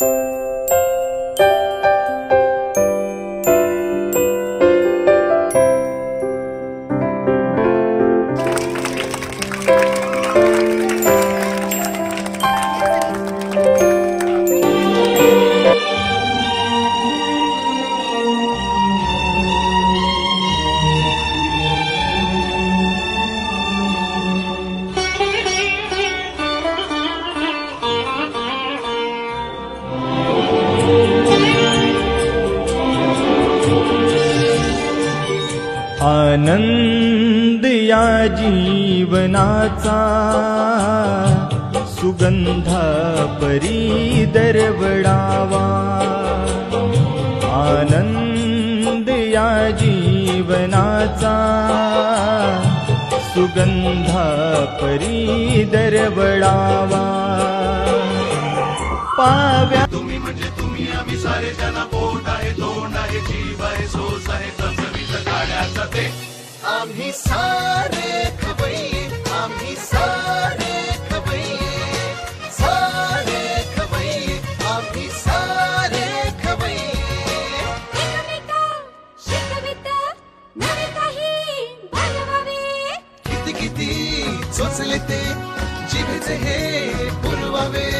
Música आनंद या जीवनाचा सुगंधा परी दरवडावा आनंद या जीवनाचा सुगंधा परी दरवडावा पाव्या तुम्ही म्हणजे तुम्ही आम्ही सारे त्यांना पोट आहे तोंड आहे जीव आहे सोस आहे चमचमीत आम्ही सारे खवय्ये आम्ही सारे खवय्ये सारे खवय्ये आम्ही सारे बनवावे किती किती चोचले ते जिभेचे हे पुरवावे.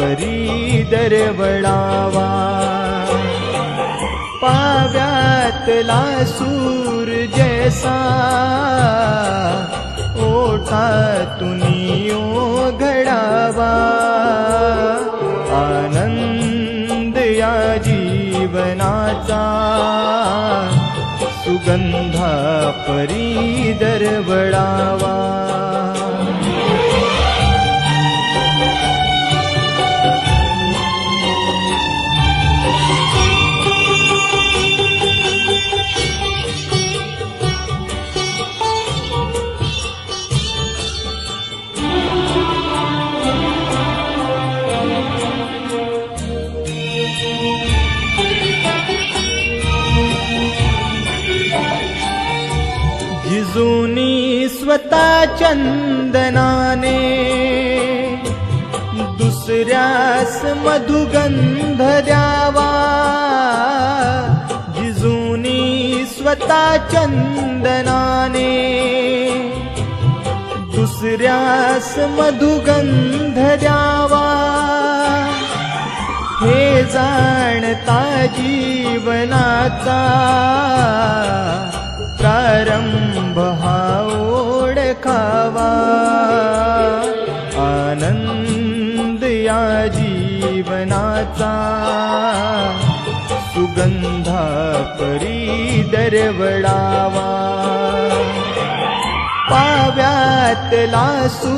वापरी दरवळावा पाव्यातला सूर जैसा ओठा तुनियो घडावा। आनंद या जीवनाचा सुगंधा परी दरवळावा स्वतः चंदनाने दुसऱ्यास मधुगंध द्यावा जिजुनी स्वतः चंदनाने दुसऱ्यास मधुगंध द्यावा हे जाणता जीवनाचा आनंद या जीवनाचा. सुगंधा परी दरवडावा पाव्यातला सु